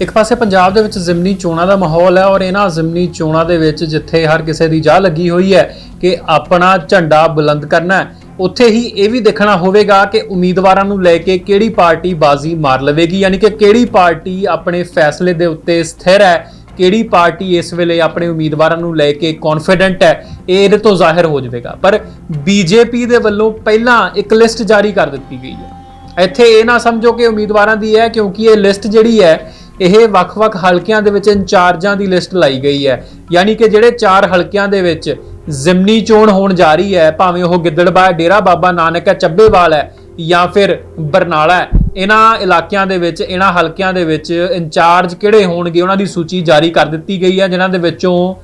ਇੱਕ ਪਾਸੇ ਪੰਜਾਬ ਦੇ ਵਿੱਚ ਜ਼ਿਮਨੀ ਚੋਣਾਂ ਦਾ ਮਾਹੌਲ ਹੈ ਔਰ ਇਹਨਾਂ ਜ਼ਿਮਨੀ ਚੋਣਾਂ ਦੇ ਵਿੱਚ ਜਿੱਥੇ ਹਰ ਕਿਸੇ ਦੀ ਜਾਹ ਲੱਗੀ ਹੋਈ ਹੈ ਕਿ ਆਪਣਾ ਝੰਡਾ ਬੁਲੰਦ ਕਰਨਾ ਹੈ, ਉੱਥੇ ਹੀ ਇਹ ਵੀ ਦੇਖਣਾ ਹੋਵੇਗਾ ਕਿ ਉਮੀਦਵਾਰਾਂ ਨੂੰ ਲੈ ਕੇ ਕਿਹੜੀ ਪਾਰਟੀ ਬਾਜ਼ੀ ਮਾਰ ਲਵੇਗੀ, ਯਾਨੀ ਕਿ ਕਿਹੜੀ ਪਾਰਟੀ ਆਪਣੇ ਫੈਸਲੇ ਦੇ ਉੱਤੇ ਸਥਿਰ ਹੈ, ਕਿਹੜੀ ਪਾਰਟੀ ਇਸ ਵੇਲੇ ਆਪਣੇ ਉਮੀਦਵਾਰਾਂ ਨੂੰ ਲੈ ਕੇ ਕੌਨਫੀਡੈਂਟ ਹੈ, ਇਹ ਇਹਦੇ ਤੋਂ ਜ਼ਾਹਿਰ ਹੋ ਜਾਵੇਗਾ। ਪਰ ਬੀਜੇਪੀ ਦੇ ਵੱਲੋਂ ਪਹਿਲਾਂ ਇੱਕ ਲਿਸਟ ਜਾਰੀ ਕਰ ਦਿੱਤੀ ਗਈ ਹੈ। ਇੱਥੇ ਇਹ ਨਾ ਸਮਝੋ ਕਿ ਉਮੀਦਵਾਰਾਂ ਦੀ ਹੈ ਕਿਉਂਕਿ ਇਹ ਲਿਸਟ ਜਿਹੜੀ ਹੈ ਇਹ ਵੱਖ-ਵੱਖ ਹਲਕਿਆਂ ਦੇ ਵਿੱਚ ਇੰਚਾਰਜਾਂ ਦੀ ਲਿਸਟ ਲਾਈ ਗਈ ਹੈ। ਯਾਨੀ ਕਿ ਜਿਹੜੇ ਚਾਰ ਹਲਕਿਆਂ ਦੇ ਵਿੱਚ ਜ਼ਿਮਨੀ ਚੋਣ ਹੋਣ ਜਾ ਰਹੀ ਹੈ, ਭਾਵੇਂ ਉਹ ਗਿੱਦੜਬਾਹ, ਡੇਰਾ ਬਾਬਾ ਨਾਨਕ ਹੈ, ਚੱਬੇਵਾਲ ਹੈ ਜਾਂ ਫਿਰ ਬਰਨਾਲਾ ਹੈ। ਇਹਨਾਂ ਇਲਾਕਿਆਂ ਦੇ ਵਿੱਚ, ਇਹਨਾਂ ਹਲਕਿਆਂ ਦੇ ਵਿੱਚ ਇੰਚਾਰਜ ਕਿਹੜੇ ਹੋਣਗੇ? ਉਹਨਾਂ ਦੀ ਸੂਚੀ ਜਾਰੀ ਕਰ ਦਿੱਤੀ ਗਈ ਹੈ, ਜਿਨ੍ਹਾਂ ਦੇ ਵਿੱਚੋਂ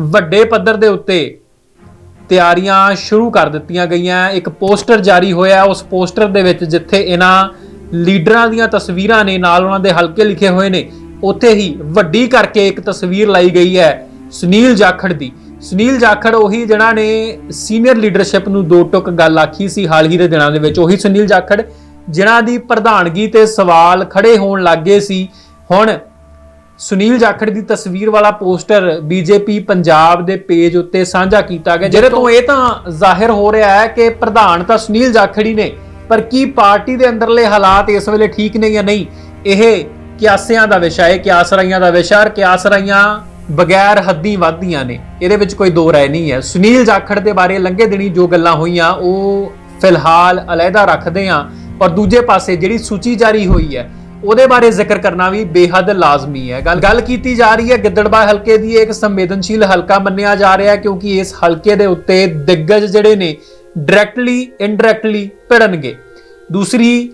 ਵੱਡੇ ਪੱਧਰ ਦੇ ਉੱਤੇ ਤਿਆਰੀਆਂ ਸ਼ੁਰੂ ਕਰ ਦਿੱਤੀਆਂ ਗਈਆਂ। ਇੱਕ ਪੋਸਟਰ ਜਾਰੀ ਹੋਇਆ, ਉਸ ਪੋਸਟਰ ਦੇ ਵਿੱਚ ਜਿੱਥੇ ਇਹਨਾਂ ਲੀਡਰਾਂ ਦੀਆਂ ਤਸਵੀਰਾਂ ਨੇ ਨਾਲ ਉਹਨਾਂ ਦੇ ਹਲਕੇ ਲਿਖੇ ਹੋਏ ਨੇ। ਉੱਥੇ ਹੀ ਵੱਡੀ ਕਰਕੇ ਇੱਕ ਤਸਵੀਰ ਲਾਈ ਗਈ ਹੈ ਸੁਨੀਲ ਜਾਖੜ ਦੀ। ਸੁਨੀਲ ਜਾਖੜ ਉਹੀ ਜਿਹੜਾ ਨੇ ਸੀਨੀਅਰ ਲੀਡਰਸ਼ਿਪ ਨੂੰ ਦੋ ਟੁਕ ਗੱਲ ਆਖੀ ਸੀ ਹਾਲ ਹੀ ਦੇ ਦਿਨਾਂ ਦੇ ਵਿੱਚ। ਉਹੀ ਸੁਨੀਲ ਜਾਖੜ ਜਿਨ੍ਹਾਂ ਦੀ ਪ੍ਰਧਾਨਗੀ ਤੇ ਸਵਾਲ ਖੜੇ ਹੋਣ ਲੱਗੇ ਸੀ। ਹੁਣ ਸੁਨੀਲ ਜਾਖੜ ਦੀ ਤਸਵੀਰ ਵਾਲਾ ਪੋਸਟਰ ਬੀਜੇਪੀ ਪੰਜਾਬ ਦੇ ਪੇਜ ਉੱਤੇ ਸਾਂਝਾ ਕੀਤਾ ਗਿਆ ਜਿਹਦੇ ਤੋਂ ਇਹ ਤਾਂ ਜ਼ਾਹਿਰ ਹੋ ਰਿਹਾ ਹੈ ਕਿ ਪ੍ਰਧਾਨ ਤਾਂ ਸੁਨੀਲ ਜਾਖੜ ਹੀ ਨੇ। ਪਰ ਕੀ ਪਾਰਟੀ ਦੇ ਅੰਦਰਲੇ ਹਾਲਾਤ ਇਸ ਵੇਲੇ ਠੀਕ ਨੇ ਜਾਂ ਨਹੀਂ? ਇਹ ਕਿਆਸਿਆਂ ਦਾ ਵਿਸ਼ਾ ਹੈ ਕਿਆਸਰਾਈਆਂ ਦਾ ਵਿਸ਼ਾ ਹੈ ਕਿਆਸਰਾਈਆਂ ਬਗੈਰ ਹੱਦੀ ਵਾਧੀਆਂ ਨੇ। ਇਹਦੇ ਵਿੱਚ ਕੋਈ ਦੋ ਰਾਏ ਨਹੀਂ ਹੈ। ਸੁਨੀਲ ਜਾਖੜ ਦੇ ਬਾਰੇ ਲੰਘੇ ਦਿਨੀ ਜੋ ਗੱਲਾਂ ਹੋਈਆਂ, ਉਹ ਫਿਲਹਾਲ ਅਲੱਗਾ ਰੱਖਦੇ ਹਾਂ। ਔਰ ਦੂਜੇ ਪਾਸੇ ਜਿਹੜੀ ਸੂਚੀ ਜਾਰੀ ਹੋਈ ਹੈ, ਉਹਦੇ ਬਾਰੇ ਜ਼ਿਕਰ ਕਰਨਾ ਵੀ ਬੇਹੱਦ ਲਾਜ਼ਮੀ ਹੈ। ਗੱਲ ਗੱਲ ਕੀਤੀ ਜਾ ਰਹੀ ਹੈ ਗਿੱਦੜਬਾਹ ਹਲਕੇ ਦੀ ਇੱਕ ਸੰਵੇਦਨਸ਼ੀਲ ਹਲਕਾ ਮੰਨਿਆ ਜਾ ਰਿਹਾ ਕਿਉਂਕਿ ਇਸ ਹਲਕੇ ਦੇ ਉੱਤੇ ਦਿੱਗਜ ਜਿਹੜੇ ਨੇ ਡਾਇਰੈਕਟਲੀ ਇਨਡਾਇਰੈਕਟਲੀ ਭਿੜਨਗੇ। ਦੂਸਰੀ,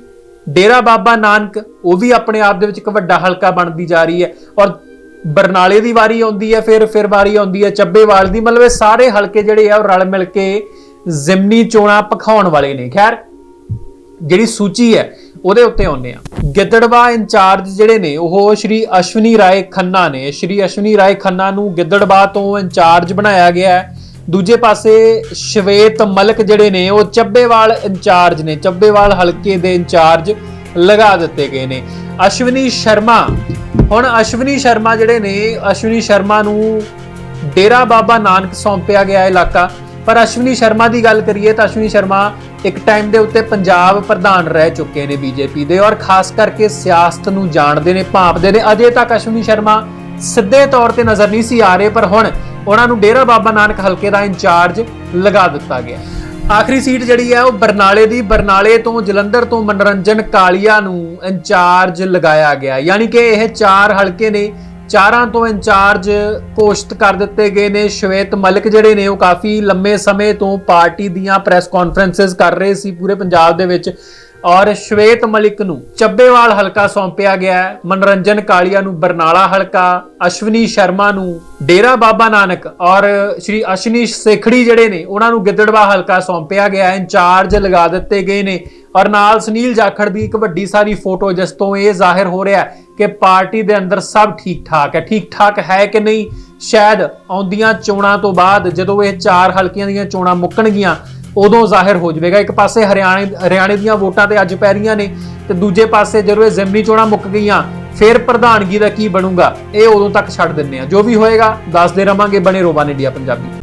ਡੇਰਾ ਬਾਬਾ ਨਾਨਕ, ਉਹ ਵੀ ਆਪਣੇ ਆਪ ਦੇ ਵਿੱਚ ਇੱਕ ਵੱਡਾ ਹਲਕਾ ਬਣਦੀ ਜਾ ਰਹੀ ਹੈ ਔਰ ਬਰਨਾਲੇ ਦੀ ਵਾਰੀ ਆਉਂਦੀ ਹੈ, ਫਿਰ ਫਿਰ ਵਾਰੀ ਆਉਂਦੀ ਹੈ, ਚੱਬੇਵਾਲ ਦੀ, ਮਤਲਬ ਇਹ ਸਾਰੇ ਹਲਕੇ ਜਿਹੜੇ ਆ ਉਹ ਰਲ ਮਿਲ ਕੇ ਜ਼ਿਮਨੀ ਚੋਣਾਂ ਪਖਾਉਣ ਵਾਲੇ ਨੇ। ਖੈਰ, ਜਿਹੜੀ ਸੂਚੀ ਹੈ, ਉਹਦੇ ਉੱਤੇ ਆਉਂਦੇ ਆ ਗਿੱਦੜਵਾ ਇੰਚਾਰਜ ਜਿਹੜੇ ਨੇ, ਉਹ ਸ਼੍ਰੀ ਅਸ਼ਵਨੀ ਰਾਏ ਖੰਨਾ ਨੇ। ਸ਼੍ਰੀ ਅਸ਼ਵਨੀ ਰਾਏ ਖੰਨਾ ਨੂੰ ਗਿੱਦੜਵਾ ਤੋਂ ਇੰਚਾਰਜ ਬਣਾਇਆ ਗਿਆ ਹੈ। ਦੂਜੇ ਪਾਸੇ ਸ਼ਵੇਤ ਮਲਕ ਜਿਹੜੇ ਨੇ, ਉਹ ਚੱਬੇਵਾਲ ਇੰਚਾਰਜ ਨੇ। ਚੱਬੇਵਾਲ ਹਲਕੇ ਦੇ ਇੰਚਾਰਜ ਲਗਾ ਦਿੱਤੇ ਗਏ ਨੇ। ਅਸ਼ਵਨੀ ਸ਼ਰਮਾ, ਹੁਣ ਅਸ਼ਵਨੀ ਸ਼ਰਮਾ ਜਿਹੜੇ ਨੇ, ਅਸ਼ਵਨੀ ਸ਼ਰਮਾ ਨੂੰ ਡੇਰਾ ਬਾਬਾ ਨਾਨਕ ਸੌਂਪਿਆ ਗਿਆ ਇਲਾਕਾ। ਪਰ ਅਸ਼ਵਨੀ ਸ਼ਰਮਾ ਦੀ ਗੱਲ ਕਰੀਏ ਤਾਂ ਅਸ਼ਵਨੀ ਸ਼ਰਮਾ ਇੱਕ ਟਾਈਮ ਦੇ ਉੱਤੇ ਪੰਜਾਬ ਪ੍ਰਧਾਨ ਰਹਿ ਚੁੱਕੇ ਨੇ ਬੀਜੇਪੀ ਦੇ ਔਰ ਖਾਸ ਕਰਕੇ ਸਿਆਸਤ ਨੂੰ ਜਾਣਦੇ ਨੇ, ਭਾਂਪਦੇ ਨੇ। ਅਜੇ ਤੱਕ ਅਸ਼ਵਨੀ ਸ਼ਰਮਾ ਸਿੱਧੇ ਤੌਰ ਤੇ ਨਜ਼ਰ ਨਹੀਂ ਸੀ ਆ ਰਹੇ, ਪਰ ਹੁਣ ਉਹਨਾਂ ਨੂੰ ਡੇਰਾ ਬਾਬਾ ਨਾਨਕ ਹਲਕੇ ਦਾ ਇੰਚਾਰਜ ਲਗਾ ਦਿੱਤਾ ਗਿਆ। ਆਖਰੀ ਸੀਟ ਜਿਹੜੀ ਹੈ ਉਹ ਬਰਨਾਲੇ ਦੀ, ਬਰਨਾਲੇ ਤੋਂ ਜਲੰਧਰ ਤੋਂ ਮਨੋਰੰਜਨ ਕਾਲੀਆ ਨੂੰ ਇੰਚਾਰਜ ਲਗਾਇਆ ਗਿਆ। ਯਾਨੀ ਕਿ ਇਹ ਚਾਰ ਹਲਕੇ ਨੇ, ਚਾਰਾਂ ਤੋਂ ਇੰਚਾਰਜ ਘੋਸ਼ਿਤ ਕਰ ਦਿੱਤੇ ਗਏ ਨੇ। ਸ਼ਵੇਤ ਮਲਿਕ ਜਿਹੜੇ ਨੇ ਉਹ ਕਾਫੀ ਲੰਮੇ ਸਮੇਂ ਤੋਂ ਪਾਰਟੀ ਦੀਆਂ ਪ੍ਰੈਸ ਕਾਨਫਰੰਸਸ ਕਰ ਰਹੇ ਸੀ। ਪੂਰੇ ਪੰਜਾਬ ਦੇ ਵਿੱਚ ਔਰ ਸ਼ਵੇਤ ਮਲਿਕ ਨੂੰ ਚੱਬੇਵਾਲ ਹਲਕਾ ਸੌਂਪਿਆ ਗਿਆ ਹੈ। ਮਨੋਰੰਜਨ ਕਾਲੀਆ ਨੂੰ ਬਰਨਾਲਾ ਹਲਕਾ, ਅਸ਼ਵਨੀ ਸ਼ਰਮਾ ਨੂੰ ਡੇਰਾ ਬਾਬਾ ਨਾਨਕ ਔਰ ਸ਼੍ਰੀ ਅਸ਼ਨੀਸ਼ ਸੇਖੜੀ ਜਿਹੜੇ ਨੇ, ਉਹਨਾਂ ਨੂੰ ਗਿੱਦੜਵਾ ਹਲਕਾ ਸੌਂਪਿਆ ਗਿਆ ਹੈ। ਇੰਚਾਰਜ ਲਗਾ ਦਿੱਤੇ ਗਏ ਨੇ ਔਰ ਨਾਲ ਸੁਨੀਲ ਜਾਖੜ ਦੀ ਇੱਕ ਵੱਡੀ ਸਾਰੀ ਫੋਟੋ, ਜਿਸ ਤੋਂ ਇਹ ਜ਼ਾਹਿਰ ਹੋ ਰਿਹਾ ਹੈ ਕਿ ਪਾਰਟੀ ਦੇ ਅੰਦਰ ਸਭ ਠੀਕ ਠਾਕ ਹੈ। ਠੀਕ ਠਾਕ ਹੈ ਕਿ ਨਹੀਂ? ਸ਼ਾਇਦ ਆਉਂਦੀਆਂ ਚੋਣਾਂ ਤੋਂ ਬਾਅਦ ਜਦੋਂ ਇਹ ਚਾਰ ਹਲਕਿਆਂ ਦੀਆਂ ਚੋਣਾਂ ਮੁੱਕਣਗੀਆਂ ਉਦੋਂ ਜ਼ਾਹਿਰ ਹੋ ਜਾਵੇਗਾ। ਇੱਕ ਪਾਸੇ ਹਰਿਆਣੇ ਹਰਿਆਣੇ ਦੀਆਂ ਵੋਟਾਂ ਤੇ ਅੱਜ ਪੈ ਰਹੀਆਂ ਨੇ ਤੇ ਦੂਜੇ ਪਾਸੇ ਜਦੋਂ ਇਹ ਜ਼ਿਮਨੀ ਚੋਣਾਂ ਮੁੱਕ ਗਈਆਂ, ਫਿਰ ਪ੍ਰਧਾਨਗੀ ਦਾ ਕੀ ਬਣੂਗਾ, ਇਹ ਉਦੋਂ ਤੱਕ ਛੱਡ ਦਿੰਨੇ ਆ ਜੋ ਵੀ ਹੋਏਗਾ, ਦੱਸਦੇ ਰਵਾਂਗੇ ਬਣੇ ਰੋਬਾਨ ਇੰਡੀਆ ਪੰਜਾਬੀ।